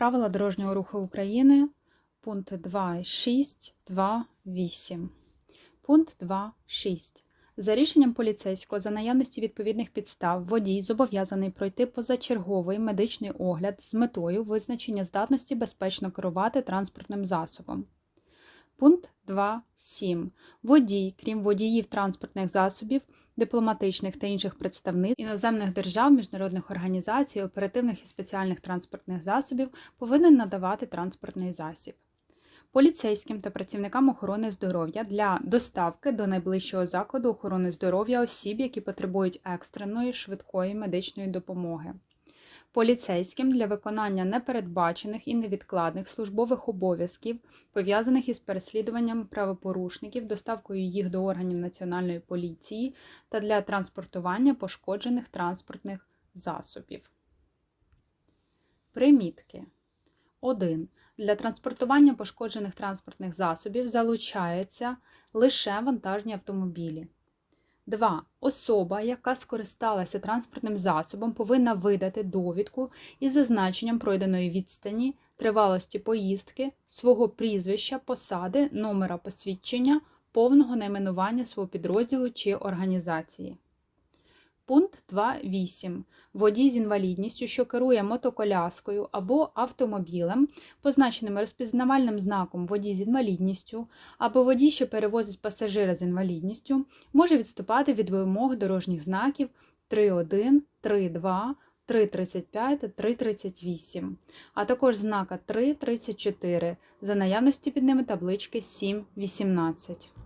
Правила дорожнього руху України, пункт 2.6.2.8. Пункт 2.6. За рішенням поліцейського, за наявності відповідних підстав, водій зобов'язаний пройти позачерговий медичний огляд з метою визначення здатності безпечно керувати транспортним засобом. Пункт 2.7. Водій, крім водіїв транспортних засобів, дипломатичних та інших представництв іноземних держав, міжнародних організацій, оперативних і спеціальних транспортних засобів, повинен надавати транспортний засіб. Поліцейським та працівникам охорони здоров'я для доставки до найближчого закладу охорони здоров'я осіб, які потребують екстреної швидкої медичної допомоги. Поліцейським для виконання непередбачених і невідкладних службових обов'язків, пов'язаних із переслідуванням правопорушників, доставкою їх до органів Національної поліції та для транспортування пошкоджених транспортних засобів. Примітки 1. Для транспортування пошкоджених транспортних засобів залучаються лише вантажні автомобілі. 2. Особа, яка скористалася транспортним засобом, повинна видати довідку із зазначенням пройденої відстані, тривалості поїздки, свого прізвища, посади, номера посвідчення, повного найменування свого підрозділу чи організації. Пункт 2.8. Водій з інвалідністю, що керує мотоколяскою або автомобілем, позначеним розпізнавальним знаком водій з інвалідністю, або водій, що перевозить пасажира з інвалідністю, може відступати від вимог дорожніх знаків 3.1, 3.2, 3.35 та 3.38, а також знака 3.34 за наявності під ними таблички 7.18.